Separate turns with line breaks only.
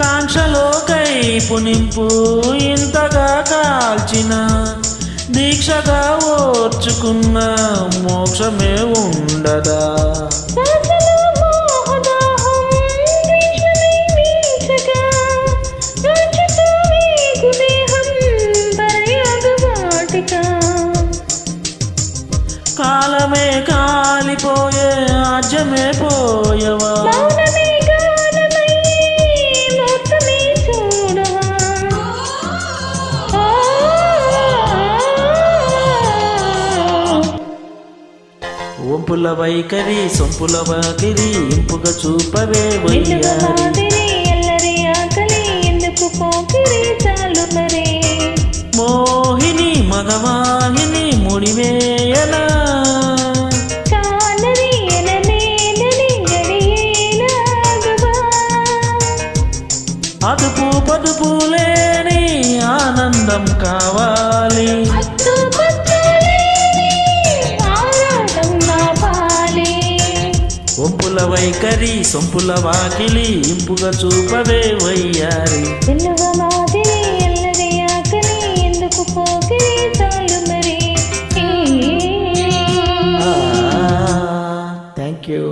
కాంక్షలో కైపు నింపు ఇంతగా కాల్చిన దీక్షగా ఓర్చుకున్న మోక్షమే ఉండదా. కాలమే కాలిపోయే ఆజ్యమే పోయవా ఒంపుల వైఖరి సొంపుల వాకిరి ఇంపుగా చూపవే మోహిని మగవాహిని ముడివేయలా అదుపు పదుపు లేని ఆనందం కావాలి. సొంపుల వైఖరి సొంపుల వాకిలి ఇంపుగా చూపవే వయ్యారి.
Thank you.